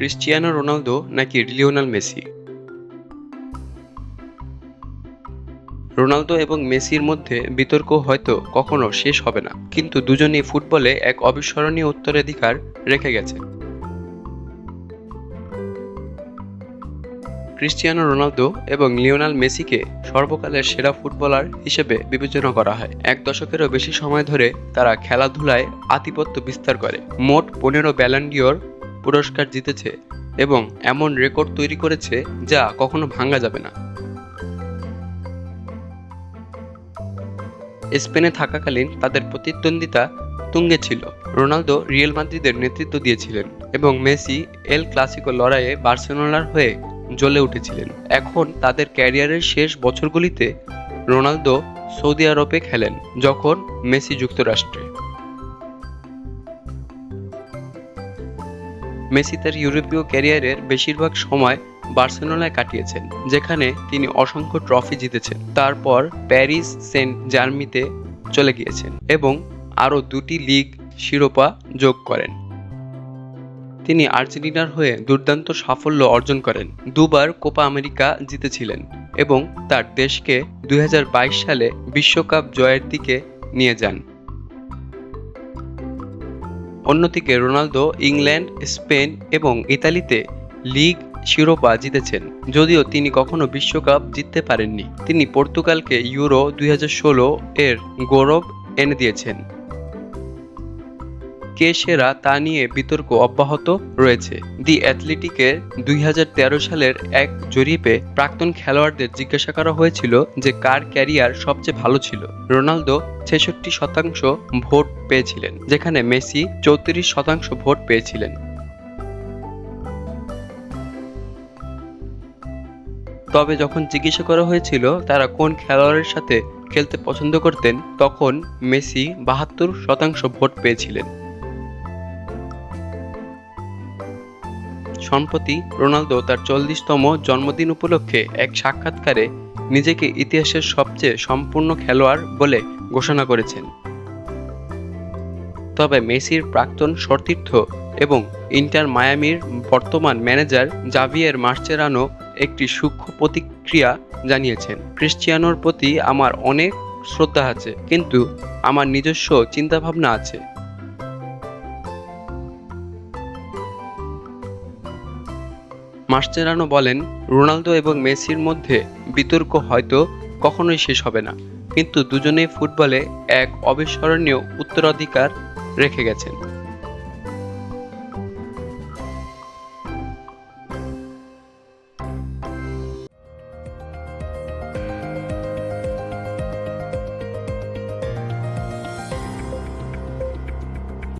Cristiano Ronaldo নাকি Lionel Messi? Ronaldo এবং মেসির মধ্যে বিতর্ক হয়তো কখনো শেষ হবে না, কিন্তু দুজনেই ফুটবলে এক অবিস্মরণীয় উত্তরাধিকার রেখে গেছে। ক্রিস্টিয়ানো রোনালদো এবং লিওনাল মেসিকে সর্বকালের সেরা ফুটবলার হিসেবে বিবেচনা করা হয়। এক দশকেরও বেশি সময় ধরে তারা খেলাধুলায় আধিপত্য বিস্তার করে। মোট পনেরো ব্যালান্ডিওর পুরস্কার জিতেছে এবং এমন রেকর্ড তৈরি করেছে যা কখনো ভাঙা যাবে না। স্পেনে থাকাকালীন তাদের প্রতিদ্বন্দ্বিতা তুঙ্গে ছিল। রোনালদো রিয়েল মাদ্রিদের নেতৃত্ব দিয়েছিলেন এবং মেসি এল ক্লাসিকো লড়াইয়ে বার্সেলোনার হয়ে জ্বলে উঠেছিলেন। এখন তাদের ক্যারিয়ারের শেষ বছরগুলিতে রোনালদো সৌদি আরবে খেলেন, যখন মেসি যুক্তরাষ্ট্রে। মেসি তার ইউরোপীয় ক্যারিয়ারের বেশিরভাগ সময় বার্সেলোনায় কাটিয়েছেন, যেখানে তিনি অসংখ্য ট্রফি জিতেছেন। তারপর প্যারিস সেন্ট জার্মিতে চলে গিয়েছেন এবং আরও দুটি লিগ শিরোপা যোগ করেন। তিনি আর্জেন্টিনার হয়ে দুর্দান্ত সাফল্য অর্জন করেন। দুবার কোপা আমেরিকা জিতেছিলেন এবং তার দেশকে দুই হাজার বাইশ সালে বিশ্বকাপ জয়ের দিকে নিয়ে যান। অন্যদিকে রোনালদো ইংল্যান্ড, স্পেন এবং ইতালিতে লিগ শিরোপা জিতেছেন, যদিও তিনি কখনো বিশ্বকাপ জিততে পারেননি। তিনি পর্তুগালকে ইউরো দুই হাজার ষোলো এর গৌরব এনে দিয়েছেন। কে সেরা তা নিয়ে বিতর্ক অব্যাহত রয়েছে। দি অ্যাথলেটিকের দুই হাজার তেরো সালের এক জরিপে প্রাক্তন খেলোয়াড়দের জিজ্ঞাসা করা হয়েছিল যে কার ক্যারিয়ার সবচেয়ে ভালো ছিল। রোনালদো ছেষট্টি শতাংশ ভোট পেয়েছিলেন, যেখানে মেসি চৌত্রিশ শতাংশ ভোট পেয়েছিলেন। তবে যখন জিজ্ঞাসা করা হয়েছিল তারা কোন খেলোয়াড়ের সাথে খেলতে পছন্দ করতেন, তখন মেসি বাহাত্তর শতাংশ ভোট পেয়েছিলেন। সম্প্রতি রোনালদো তার চল্লিশতম জন্মদিন উপলক্ষে এক সাক্ষাৎকারে নিজেকে ইতিহাসের সবচেয়ে সম্পূর্ণ খেলোয়াড় বলে ঘোষণা করেছেন। তবে মেসির প্রাক্তন সতীর্থ এবং ইন্টার মায়ামির বর্তমান ম্যানেজার জাভিয়ের মার্চেরানো একটি সূক্ষ্ম প্রতিক্রিয়া জানিয়েছেন, ক্রিশ্চিয়ানোর প্রতি আমার অনেক শ্রদ্ধা আছে, কিন্তু আমার নিজস্ব চিন্তাভাবনা আছে। মার্চেরানো বলেন, রোনালদো এবং মেসির মধ্যে বিতর্ক হয়তো কখনোই শেষ হবে না, কিন্তু দুজনেই ফুটবলে এক অবিস্মরণীয় উত্তরাধিকার রেখে গেছেন।